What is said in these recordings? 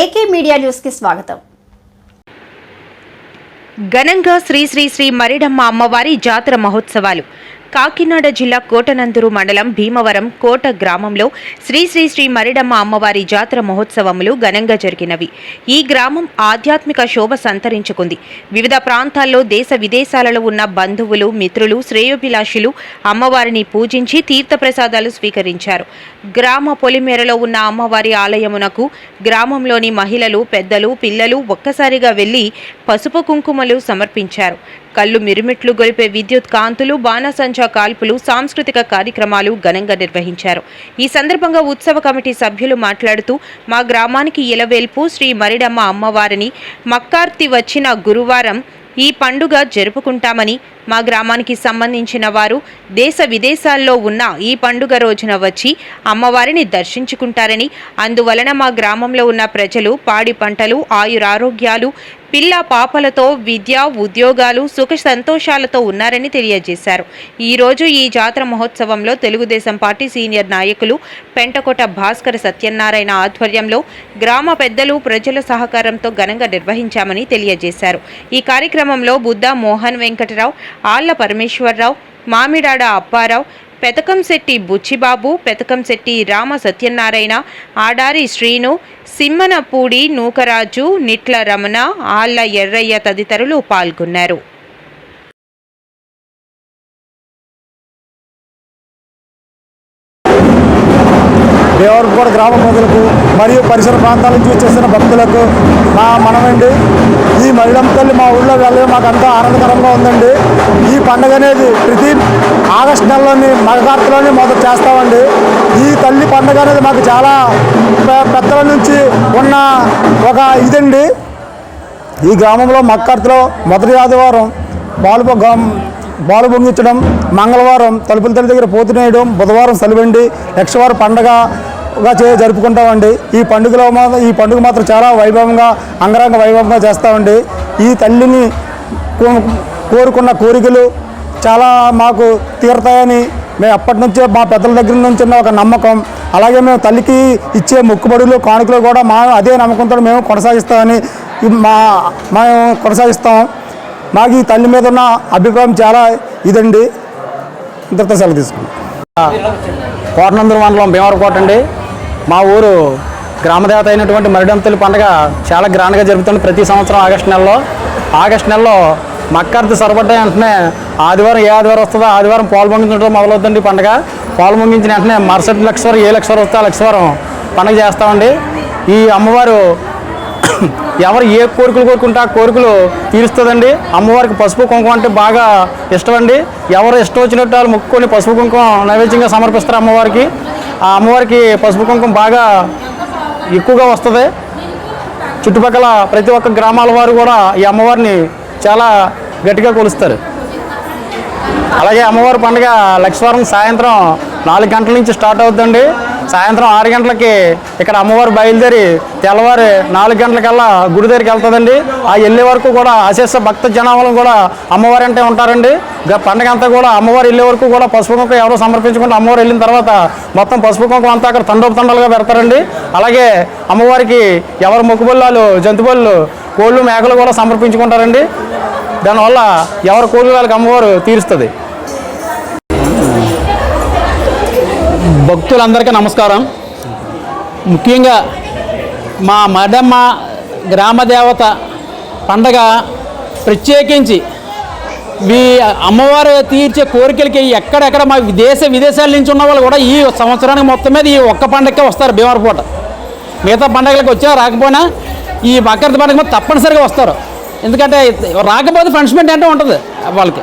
AK media న్యూస్కి స్వాగతం. ఘనంగా శ్రీ శ్రీ శ్రీ మరిడమ్మ అమ్మవారి జాతర మహోత్సవాలు. కాకినాడ జిల్లా కోటనందూరు మండలం భీమవరం కోట గ్రామంలో శ్రీ శ్రీ శ్రీ మరిడమ్మ అమ్మవారి జాతర మహోత్సవములు ఘనంగా జరిగినవి. ఈ గ్రామం ఆధ్యాత్మిక శోభ సంతరించుకుంది. వివిధ ప్రాంతాల్లో దేశ విదేశాలలో ఉన్న బంధువులు మిత్రులు శ్రేయోభిలాషులు అమ్మవారిని పూజించి తీర్థప్రసాదాలు స్వీకరించారు. గ్రామ పొలిమేరలో ఉన్న అమ్మవారి ఆలయమునకు గ్రామంలోని మహిళలు పెద్దలు పిల్లలు ఒక్కసారిగా వెళ్ళి పసుపు కుంకుమలు సమర్పించారు. కళ్ళు మిరుమిట్లు గొలిపే విద్యుత్ కాంతులు బాణసంచా కాల్పులు సాంస్కృతిక కార్యక్రమాలు ఘనంగా నిర్వహించారు. ఈ సందర్భంగా ఉత్సవ కమిటీ సభ్యులు మాట్లాడుతూ మా గ్రామానికి ఇలవేల్పు శ్రీ మరిడమ్మ అమ్మవారిని మక్కార్తి వచ్చిన గురువారం ఈ పండుగ జరుపుకుంటామని మా గ్రామానికి సంబంధించిన వారు దేశ విదేశాల్లో ఉన్న ఈ పండుగ రోజున వచ్చి అమ్మవారిని దర్శించుకుంటారని అందువలన మా గ్రామంలో ఉన్న ప్రజలు పాడి పంటలు ఆయురారోగ్యాలు పిల్ల పాపలతో విద్య ఉద్యోగాలు సుఖ సంతోషాలతో ఉన్నారని తెలియజేశారు. ఈరోజు ఈ జాతర మహోత్సవంలో తెలుగుదేశం పార్టీ సీనియర్ నాయకులు పెంటకోట భాస్కర్ సత్యనారాయణ ఆధ్వర్యంలో గ్రామ పెద్దలు ప్రజల సహకారంతో ఘనంగా నిర్వహించామని తెలియజేశారు. ఈ కార్యక్రమంలో బుద్ధ మోహన్ వెంకటరావు ఆళ్ళ పరమేశ్వరరావు మామిడాడ అప్పారావు పెతకంశెట్టి బుచ్చిబాబు పెతకంశెట్టి రామ సత్యనారాయణ ఆడారి శ్రీను సిమ్మనపూడి నూకరాజు నిట్ల రమణ ఆళ్ళ ఎర్రయ్య తదితరులు పాల్గొన్నారు. దేవరపూడ గ్రామ ప్రజలకు మరియు పరిసర ప్రాంతాల నుంచి వచ్చేసిన భక్తులకు మా మనమండి. ఈ మహిళమ్మ తల్లి మా ఊళ్ళో వెళ్ళడం మాకు అంతా ఆనందకరంగా ఉందండి. ఈ పండుగ అనేది ప్రతి ఆగస్టు నెలలోని మగకార్తలోనే మొదలు చేస్తామండి. ఈ తల్లి పండుగ అనేది మాకు చాలా పెద్దల నుంచి ఉన్న ఒక ఇదండి. ఈ గ్రామంలో మక్కర్తలో మొదటి ఆదివారం పాలు బాలు పొంగించడం మంగళవారం తలుపుల తల్లి దగ్గర పోతునేయడం బుధవారం సలివండి యక్షవారం పండగగా చే జరుపుకుంటామండి. ఈ పండుగలో మాత్రం ఈ పండుగ మాత్రం చాలా వైభవంగా అంగరంగ వైభవంగా చేస్తామండి. ఈ తల్లిని కోరుకున్న కోరికలు చాలా మాకు తీరుతాయని మేము అప్పటి నుంచే మా పెద్దల దగ్గర నుంచి ఉన్న ఒక నమ్మకం. అలాగే మేము తల్లికి ఇచ్చే మొక్కుబడులు కానుకలు కూడా మా అదే నమ్మకంతో మేము కొనసాగిస్తామని మా మేము కొనసాగిస్తాం. మాకు ఈ తల్లి మీద ఉన్న అభిప్రాయం చాలా ఇదండి. ఇంతటితో సెలవు తీసుకుంటాం కోటనందూరు మండలం భీమవరకోట అండి. మా ఊరు గ్రామదేవత అయినటువంటి మరిడంతలి పండుగ చాలా గ్రాండ్గా జరుగుతుంది ప్రతి సంవత్సరం ఆగస్టు నెలలో. ఆగస్టు నెలలో మక్కర్ది సొరబడ్డ వెంటనే ఆదివారం ఏ ఆదివారం వస్తుందో ఆదివారం పాలు పొంగించడం మొదలవుతుంది పండుగ. పాలు పొంగించిన వెంటనే మరుసటి లక్షవారం ఏ లక్షవారం వస్తే ఆ లక్షవారం పండుగ చేస్తామండి. ఈ అమ్మవారు ఎవరు ఏ కోరికలు కోరుకుంటే ఆ కోరికలు తీరుస్తుందండి. అమ్మవారికి పసుపు కుంకుమ అంటే బాగా ఇష్టం అండి ఎవరు ఇష్టం వచ్చినట్టు వాళ్ళు మొక్కుకొని పసుపు కుంకుమ నైవేద్యంగా సమర్పిస్తారు అమ్మవారికి. ఆ అమ్మవారికి పసుపు కుంకుమ బాగా ఎక్కువగా వస్తుంది. చుట్టుపక్కల ప్రతి ఒక్క గ్రామాల వారు కూడా ఈ అమ్మవారిని చాలా గట్టిగా కొలుస్తారు. అలాగే అమ్మవారి పండుగ లక్షవారం సాయంత్రం నాలుగు గంటల నుంచి స్టార్ట్ అవుతుందండి. సాయంత్రం ఆరు గంటలకి ఇక్కడ అమ్మవారు బయలుదేరి తెల్లవారి నాలుగు గంటలకల్లా గుడి దగ్గరికి వెళ్తుందండి. ఆ వెళ్ళే వరకు కూడా అశేష భక్త జనాభాలు కూడా అమ్మవారి అంటే ఉంటారండి. గ- పండగ అంతా కూడా అమ్మవారు వెళ్ళే వరకు కూడా పసుపు కుంకుమ ఎవరో సమర్పించుకుంటే అమ్మవారు వెళ్ళిన తర్వాత మొత్తం పసుపు కుంకుమ అంతా అక్కడ తండోపు తండలుగా పెడతారండి. అలాగే అమ్మవారికి ఎవరు మొక్కుబొల్లాలు జంతుబొల్లు కోళ్ళు మేకలు కూడా సమర్పించుకుంటారండి. దానివల్ల ఎవరి కోళ్ళు వాళ్ళకి అమ్మవారు తీరుస్తుంది. భక్తులందరికీ నమస్కారం. ముఖ్యంగా మా మడమ్మ గ్రామదేవత పండగ ప్రత్యేకించి మీ అమ్మవారు తీర్చే కోరికలకి ఎక్కడెక్కడ మా దేశ విదేశాల నుంచి ఉన్న వాళ్ళు కూడా ఈ సంవత్సరానికి మొత్తం మీద ఈ ఒక్క పండగకే వస్తారు భీమవరపూట మిగతా పండగలకు వచ్చా రాకపోయినా ఈ మకర పండుగ తప్పనిసరిగా వస్తారు. ఎందుకంటే రాకపోతే పనిష్మెంట్ అంటే ఉంటుంది వాళ్ళకి.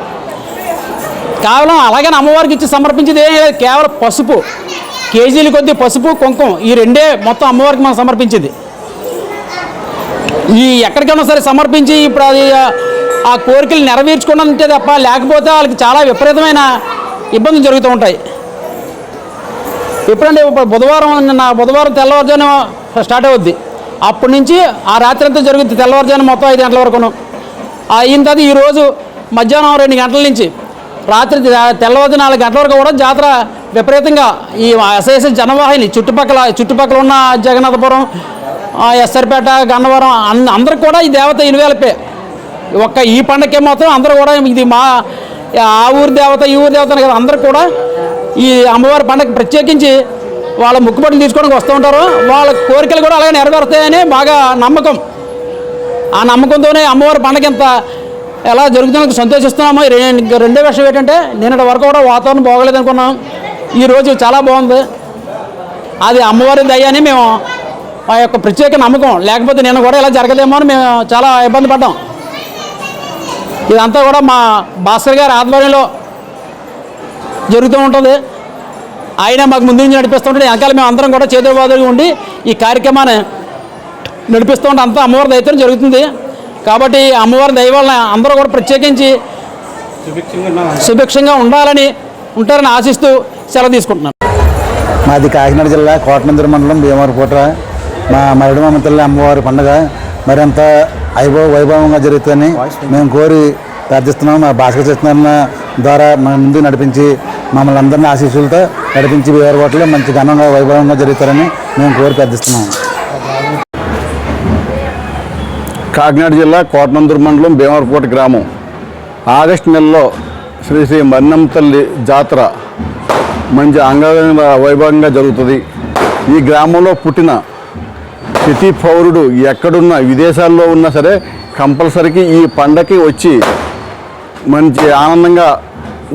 కేవలం అలాగని అమ్మవారికి ఇచ్చి సమర్పించేది ఏం లేదు. కేవలం పసుపు. కేజీల కొద్ది పసుపు కుంకుమ ఈ రెండే మొత్తం అమ్మవారికి మనం సమర్పించేది. ఈ ఎక్కడికైనా సరే సమర్పించి ఇప్పుడు అది ఆ- కోరికలు నెరవేర్చుకోవడం తప్ప లేకపోతే వాళ్ళకి చాలా విపరీతమైన ఇబ్బందులు జరుగుతూ ఉంటాయి. ఎప్పుడంటే ఇప్పుడు బుధవారం నా బుధవారం తెల్లవారుజాను స్టార్ట్ అవుద్ది. అప్పటి నుంచి ఆ రాత్రి అంతా జరుగుద్ది తెల్లవారుజాను మొత్తం ఐదు గంటల వరకును. అయిన తర్వాత ఈరోజు మధ్యాహ్నం రెండు గంటల నుంచి రాత్రి తెల్లవారు నాలుగు గంటల వరకు కూడా జాతర విపరీతంగా ఈ అసేస జనవాహిని చుట్టుపక్కల చుట్టుపక్కల ఉన్న జగన్నాథపురం ఎస్ఆర్పేట గన్నవరం అన్ అందరికి కూడా ఈ దేవత ఇనువేలపే. ఒక్క ఈ పండగకే మాత్రం అందరూ కూడా ఇది మా ఆ ఊరి దేవత ఈ ఊరి దేవత కదా అందరూ కూడా ఈ అమ్మవారి పండగ ప్రత్యేకించి వాళ్ళ ముక్కుబడులు తీసుకోవడానికి వస్తూ ఉంటారు. వాళ్ళ కోరికలు కూడా అలాగే నెరవేరుతాయని బాగా నమ్మకం. ఆ నమ్మకంతోనే అమ్మవారి పండగ ఇంత ఎలా జరుగుతుందో సంతోషిస్తున్నామో? రెండో విషయం ఏంటంటే నిన్నటి వరకు కూడా వాతావరణం బాగోలేదు అనుకున్నాం. ఈరోజు చాలా బాగుంది. అది అమ్మవారి దయ అని మేము ఆ యొక్క ప్రత్యేక నమ్మకం. లేకపోతే నిన్న కూడా ఇలా జరగదేమో అని మేము చాలా ఇబ్బంది పడ్డాం. ఇదంతా కూడా మా భాస్కర్ గారి ఆధ్వర్యంలో జరుగుతూ ఉంటుంది. ఆయన మాకు ముందు నుంచి నడిపిస్తుంటే వెనకాల మేము అందరం కూడా చేతులబాదుగా ఉండి ఈ కార్యక్రమాన్ని నడిపిస్తూ ఉంటే అంతా అమ్మవారి దయతో జరుగుతుంది. కాబట్టి అమ్మవారి దయ అందరూ కూడా ప్రత్యేకించి సుభిక్షంగా ఉండాలని ఉంటారని ఆశిస్తూ సెలవు తీసుకుంటున్నాను. మాది కాకినాడ జిల్లా కోటనందూరు మండలం భీమవరపుట్ర మా మరిడమ్మ తల్లి అమ్మవారి పండుగ. మరింత వైభవ వైభవంగా జరుగుతుందని మేము కోరి ప్రార్థిస్తున్నాం. మా భాస్కర్ సత్యనారాయణ ద్వారా మా ముందు నడిపించి మమ్మల్ని అందరినీ ఆశీస్సులతో నడిపించి భీమవరపుట్లో మంచి ఘనంగా వైభవంగా జరుగుతారని మేము కోరి ప్రార్థిస్తున్నాం. కాకినాడ జిల్లా కోటనందూరు మండలం భీమవరపూట గ్రామం. ఆగస్టు నెలలో శ్రీ శ్రీ మన్నం తల్లి జాతర మంచి అంగ వైభవంగా జరుగుతుంది. ఈ గ్రామంలో పుట్టిన ప్రతి పౌరుడు ఎక్కడున్నా విదేశాల్లో ఉన్నా సరే కంపల్సరీకి ఈ పండగకి వచ్చి మంచి ఆనందంగా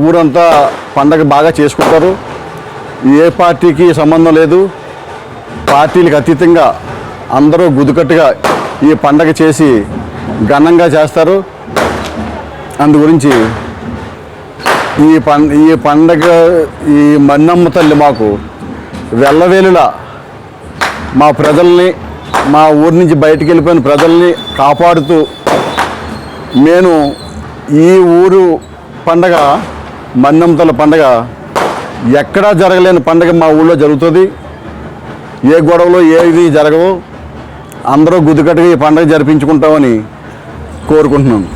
ఊరంతా పండగ బాగా చేసుకుంటారు. ఏ పార్టీకి సంబంధం లేదు. పార్టీలకు అతీతంగా అందరూ గుదుకట్టుగా ఈ పండగ చేసి ఘనంగా చేస్తారు. అందు గురించి ఈ పం ఈ పండగ ఈ మన్నమ్మ తల్లి మాకు వెళ్ళవేలులా మా ప్రజల్ని మా ఊరి నుంచి బయటికి వెళ్ళిపోయిన ప్రజల్ని కాపాడుతూ నేను ఈ ఊరు పండగ మన్నమ్మతల పండగ ఎక్కడా జరగలేని పండగ మా ఊళ్ళో జరుగుతుంది. ఏ గొడవలో ఏది జరగవు. అందరూ గుదికట్టుగా ఈ పండుగ జరిపించుకుంటామని కోరుకుంటున్నాను.